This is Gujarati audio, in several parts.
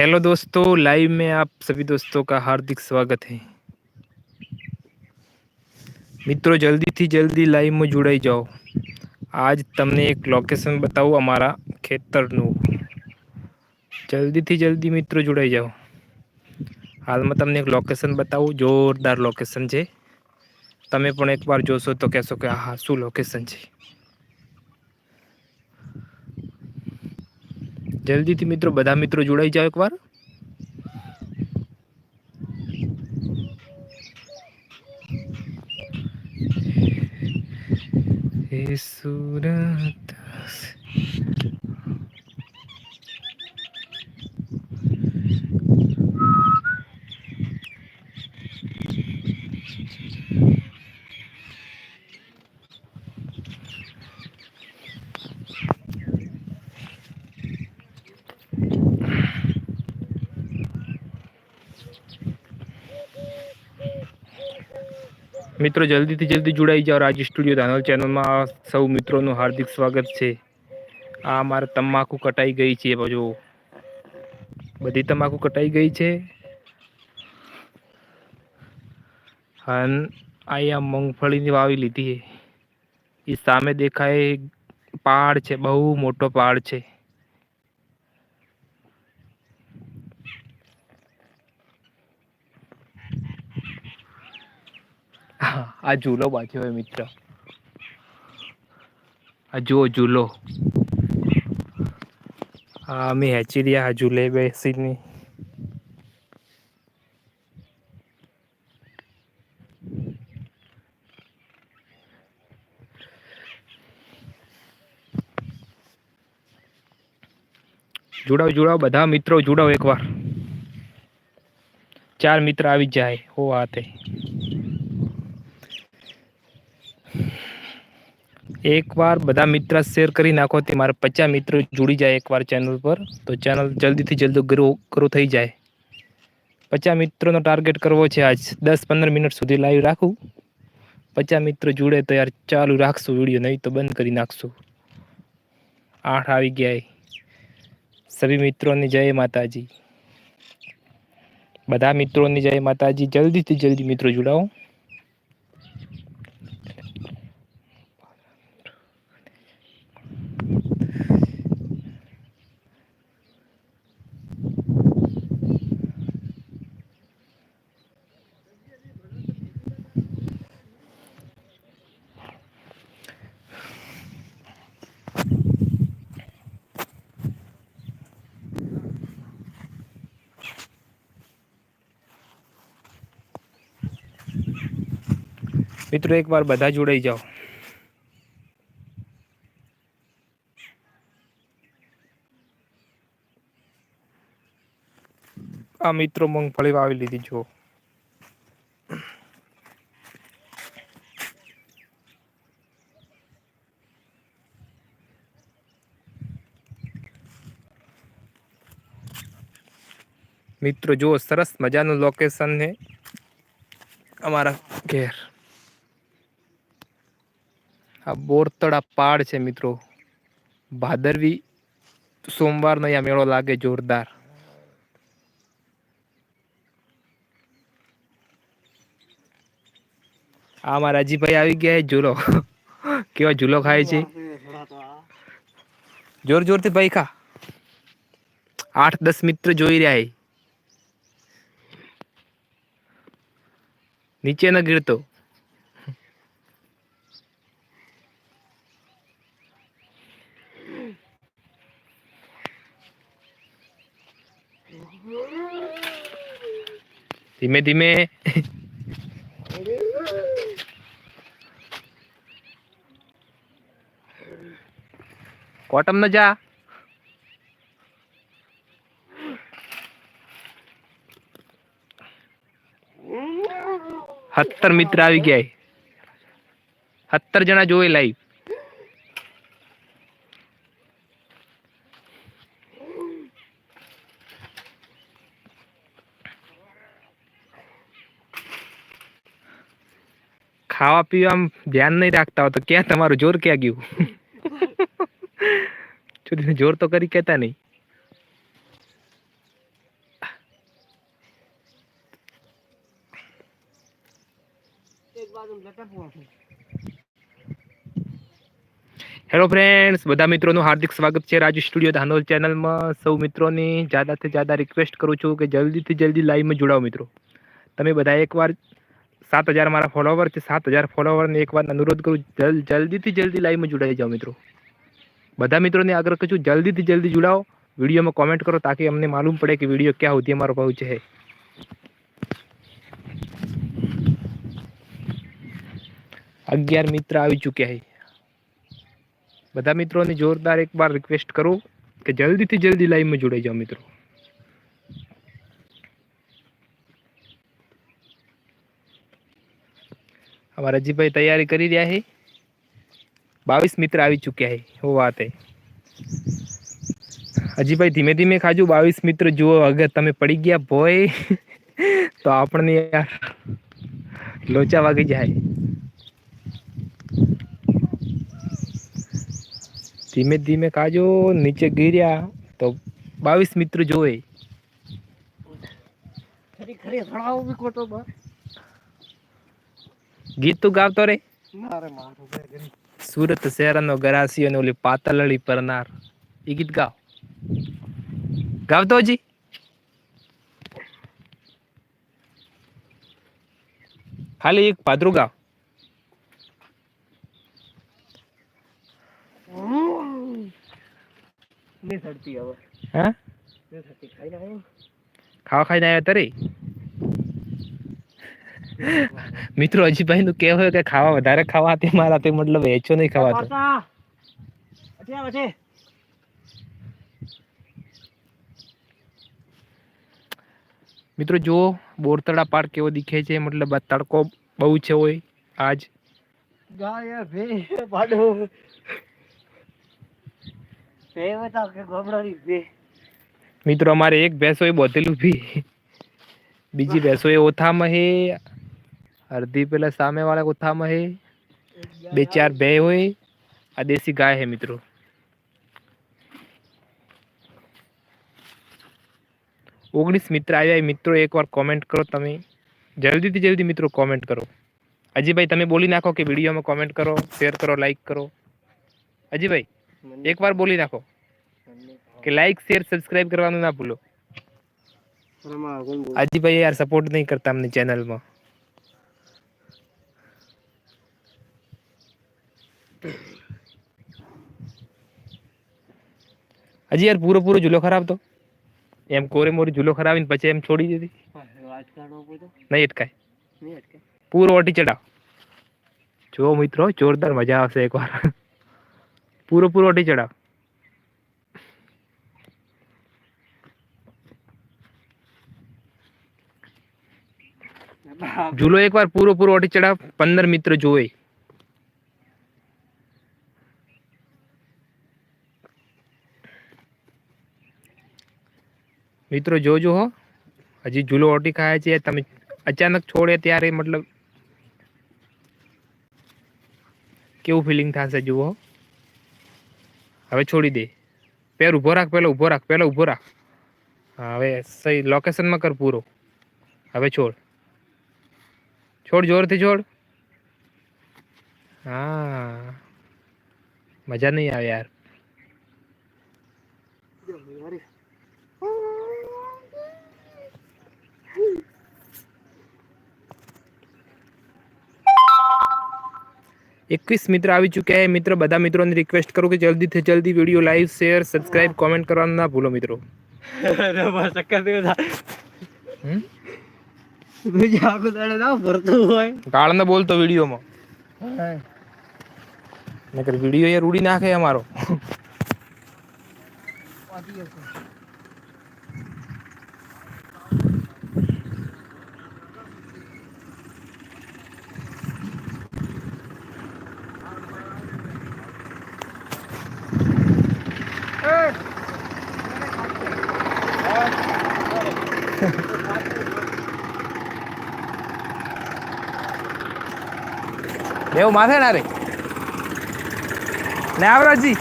हेलो दोस्तों लाइव में आप सभी दोस्तों का हार्दिक स्वागत है મિત્રો જલ્દીથી જલ્દી લાઈવમાં જોડાઈ જાઓ આજ તમને એક લોકેશન બતાવું અમારા ખેતરનું જલ્દીથી જલ્દી મિત્રો જોડાઈ જાઓ હાલમાં તમને એક લોકેશન બતાવું જોરદાર લોકેશન છે તમે પણ એકવાર જોશો તો કહેશો કે હા શું લોકેશન છે જલ્દીથી મિત્રો બધા મિત્રો જોડાઈ જાઓ એકવાર. સુરત મિત્રો, જલ્દીથી જલ્દી જોડાઈ જાઓ રાજ સ્ટુડિયો ધાનોલ ચેનલમાં. સૌ મિત્રોનું હાર્દિક સ્વાગત છે. આ મારે તમાકુ કટાઈ ગઈ છે બાજુ બધી તમાકુ કટાઈ ગઈ છે. અને અહીંયા મગફળીની વાવી લીધી એ સામે દેખાય પહાડ છે, બહુ મોટો પહાડ છે. આ ઝૂલો બાંધ્યો હોય મિત્ર. આ જુઓ ઝૂલો. હા અમે હેચી રહ્યા આ ઝૂલે બેસીને. જોડાવ જોડાવ બધા મિત્રો જોડાવ એકવાર. ચાર મિત્ર આવી જાય હો હાથે. એકવાર બધા મિત્ર શેર કરી નાખો, તે મારા પચાસ મિત્રો જોડી જાય એકવાર ચેનલ પર. તો ચેનલ જલ્દીથી જલ્દી ગ્રો ગ્રો થઈ જાય. પચાસ મિત્રોનો ટાર્ગેટ કરવો છે આજ. દસ પંદર મિનિટ સુધી લાઈવ રાખું. પચાસ મિત્રો જોડે તો યાર ચાલુ રાખશું વીડિયો નહીં તો બંધ કરી નાખશું. આઠ આવી ગયા સભી મિત્રોની જય માતાજી. બધા મિત્રોની જય માતાજી. જલ્દીથી જલ્દી મિત્રો જોડાઓ. મિત્રો, એકવાર બધા જોડાઈ જાઓ. આ મિત્રો મગફળી વાવી લીધી જો મિત્રો, જુઓ, સરસ મજાનું લોકેશન છે અમારા ઘેર. આ બોરતળા પાડ છે મિત્રો. ભાદરવી સોમવારનો અહીંયા મેળો લાગે જોરદાર. આ મારા રાજીભાઈ આવી ગયા ઝૂલો. કેવા ઝૂલો ખાય છે. જોર જોરથી ભાઈ ખા. આઠ દસ મિત્ર જોઈ રહ્યા નીચે ન ગીરતો. ધીમે ધીમે કોટમ ન જા સત્તર મિત્ર આવી ગયા સત્તર જણા જોઈ લાઈવ ખાવા પીવા ધ્યાન નહીં રાખતા હોય તો ક્યાં તમારું જોર ક્યાં ગયું? છોડીને જોર તો કરી કહેતા નહીં. હેલો ફ્રેન્ડ્સ બધા મિત્રોનું હાર્દિક સ્વાગત છે રાજુ સ્ટુડિયો ધાનોલ ચેનલમાં. સૌ મિત્રોને જ્યાદાથી જ્યાદા રિક્વેસ્ટ કરું છું કે જલ્દીથી જલ્દી લાઈવમાં જોડાઓ મિત્રો. તમે બધા એકવાર સાત હજાર મારા ફોલોવર છે. સાત હજાર ફોલોવરને એકવાર અનુરોધ કરું, જલ, જલ્દીથી જલ્દી લાઈવમાં જોડાઈ જાઓ મિત્રો. બધા મિત્રોને આગ્રહ કરું છું, જલ્દીથી જલ્દી જોડાઓ. વિડીયોમાં કોમેન્ટ કરો તાકી અમને માલુમ પડે કે વીડિયો ક્યાં સુધી અમારો પહોંચે છે. અગિયાર મિત્ર આવી ચૂક્યા છે. બધા મિત્રોને જોરદાર એકવાર રિક્વેસ્ટ કરું કે જલ્દીથી જલ્દી લાઈવમાં જોડાઈ જાઓ મિત્રો. અમારા અજીભાઈ તૈયારી કરી રહ્યા છે. બાવીસ મિત્ર આવી ચૂક્યા છે હો વાત હે અજીભાઈ ધીમે ધીમે ખાજો, બાવીસ મિત્ર જુઓ, અગર તમે પડી ગયા ભોય, તો આપણને યાર લોચા વાગી જાય. ધીમે ધીમે કાજો નીચે ગીર્યા, તો બાવીસ મિત્ર જોવે. ખરી ખરી, હળાવો બી ખોટો બા. ગીત તું ગાવતો રે મારે મારું બે ગરી સુરત શહેરનો ગરાસી અને ઓલી પાતળડી પરનાર એ ગીત ગાવ ગાવતો હજી ખાલી એક પાદરું ગાવની સડતી હવે હા ની સડતી ખાઈને આવ્યો ખાવા ખાઈને આવ્યા તરે મિત્રો અજીભાઈ નું કેવું કે ખાવા વધારે ખાવા તે મારા તે મતલબ વેચો નહીં અઠે અઠે મિત્રો જો બોરતળા પાર્ક કેવો દીખે છે મતલબ આ તડકો બહુ છે હોય આજ. ગાય ભે પાડો ભે બતાવ કે ગોબડાની ભે મિત્રો અમારે એક ભેંસો એ બોતેલું ભી બીજી ભેંસો એ ઓથામાં હે અડધી પેલા સામે વાળા ગોથામાં હે બે ચાર બે હોય આ દેશી ગાય હે મિત્રો. ઓગણીસ મિત્ર આવ્યા મિત્રો એકવાર કોમેન્ટ કરો તમે. જલ્દીથી જલ્દી મિત્રો કોમેન્ટ કરો. અજીભાઈ તમે બોલી નાખો કે વિડીયોમાં કોમેન્ટ કરો શેર કરો લાઈક કરો. અજીભાઈ એકવાર બોલી નાખો. કે લાઈક શેર સબસ્ક્રાઇબ કરવાનું ના ભૂલો. અજીભાઈ યાર સપોર્ટ નહીં કરતા અમને ચેનલમાં હજી યાર પૂરો પૂરો ઝૂલો ખરાબ તો. એમ કોરે મોરી ઝૂલો ખરાવીને પછી એમ છોડી દીધી. નહીં અટકાય. પૂરો ઓટી ચડાવ. જો મિત્રો, જોરદાર મજા આવશે એકવાર. પૂરો પૂરો ઓટી ચડાવ. ઝૂલો એકવાર પૂરો પૂરો ઓટી ચડાવ. પંદર મિત્ર જોવે. મિત્રો, જોજો હો. હજી ઝૂલો ઓટી ખાય છે. તમે અચાનક છોડે ત્યારે મતલબ કેવું ફિલિંગ થશે જુઓ હવે છોડી દે. પેર ઊભો રાખ, પેલો ઊભો રાખ, પેલો ઊભો રાખ. હવે સહી લોકેશનમાં કર પૂરો. હવે છોડ. છોડ જોરથી છોડ. હા. મજા નહીં આવે યાર એકવીસ મિત્ર આવી ચૂક્યા છે. મિત્ર બધા મિત્રોને રિક્વેસ્ટ કરું કે જલ્દીથી જલ્દી video live share subscribe comment કરવાનું ના ભૂલો મિત્રો. બસ ચક્કર દેવો થા હમ? બીજા આખું ના ભરતું હોય ગાળને બોલતો વિડીયોમાં. નકર વીડિયો યાર ઉડી નાખે અમારો. એવું માથે ના રે. ને આવરાજી.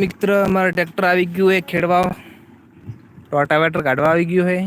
મિત્ર, અમારે ટ્રેક્ટર આવી ગયું એ ખેડવા. રોટાવેટર કાઢવા આવી ગયું હે.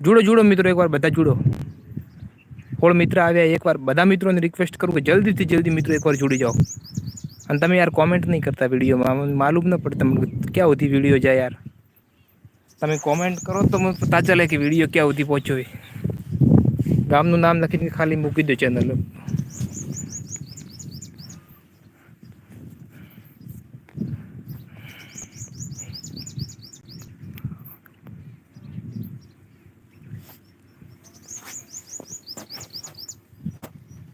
જુડો જુડો મિત્રો, એકવાર બધા જુડો. હોળ મિત્ર આવ્યા, એકવાર બધા મિત્રોને રિક્વેસ્ટ કરું કે જલ્દીથી જલ્દી મિત્રો એકવાર જોડી જાઓ. અને તમે યાર કોમેન્ટ નહીં કરતા વિડીયોમાં માલુમ ન પડે તમને ક્યાં સુધી વીડિયો જાય યાર? તમે કોમેન્ટ કરો તો મને પતા ચાલે કે વીડિયો ક્યાં સુધી પહોંચ્યો ગામનું નામ લખીને ખાલી મૂકી દો ચેનલ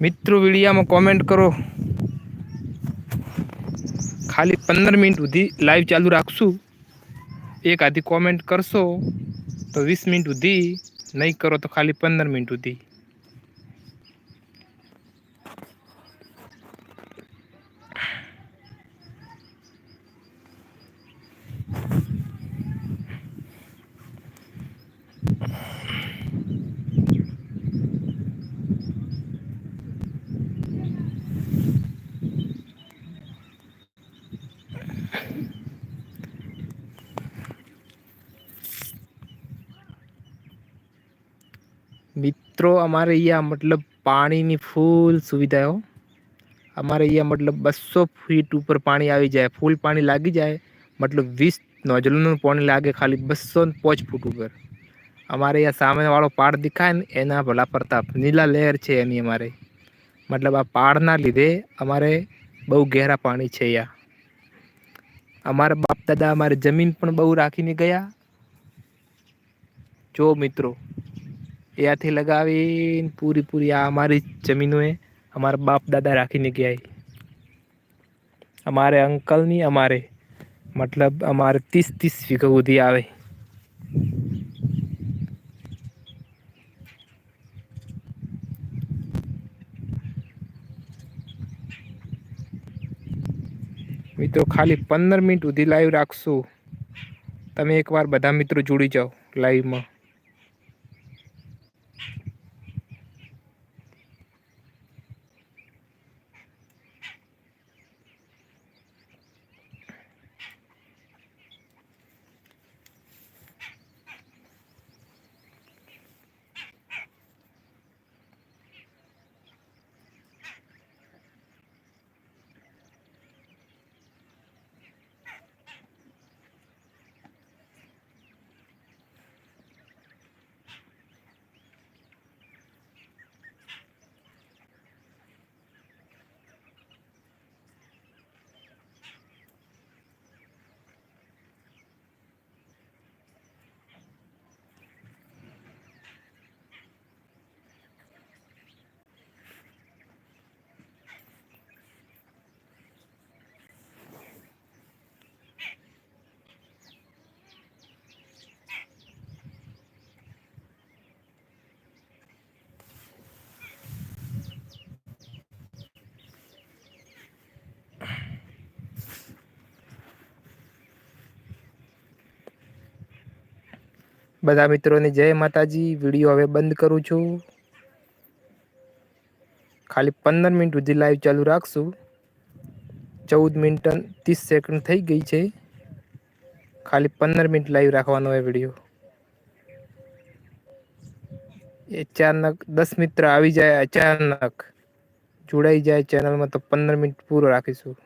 મિત્રો, વિડીયામાં કોમેન્ટ કરો. ખાલી પંદર મિનિટ સુધી લાઈવ ચાલુ રાખશું. એક આધી કોમેન્ટ કરશો તો વીસ મિનિટ સુધી. નહીં કરો તો ખાલી પંદર મિનિટ સુધી. મિત્રો, અમારે અહીંયા મતલબ પાણીની ફૂલ સુવિધાઓ અમારે અહીંયા મતલબ બસો ફીટ ઉપર પાણી આવી જાય. ફૂલ પાણી લાગી જાય. મતલબ વીસ નોઝલનું પાણી લાગે ખાલી બસો પાંચ ફૂટ ઉપર. અમારે અહીંયા સામેવાળો પાડ દેખાય ને, એના ભલા પ્રતાપ. નીલા લહેર છે એની અમારે. મતલબ આ પાડના લીધે અમારે બહુ ઘેરા પાણી છે અહીંયા. અમારા બાપ દાદા અમારે જમીન પણ બહુ રાખીને ગયા. જો મિત્રો ત્યાંથી લગાવીને પૂરી પૂરી આ અમારી જમીનોએ અમારા બાપ દાદા રાખીને ગયા અમારે અંકલની અમારે, મતલબ અમારે ત્રીસ ત્રીસ વીઘા સુધી આવે. મિત્રો, ખાલી પંદર મિનિટ સુધી લાઈવ રાખશું. તમે એકવાર બધા મિત્રો જોડી જાઓ લાઈવમાં બધા મિત્રોને જય માતાજી. વીડિયો હવે બંધ કરું છું. ખાલી પંદર મિનિટ સુધી લાઈવ ચાલુ રાખશું. ચૌદ મિનિટ ત્રીસ સેકન્ડ થઈ ગઈ છે. ખાલી પંદર મિનિટ લાઈવ રાખવાનો હોય વીડિયો. અચાનક દસ મિત્ર આવી જાય, અચાનક જોડાઈ જાય ચેનલમાં તો પંદર મિનિટ પૂરો રાખીશું.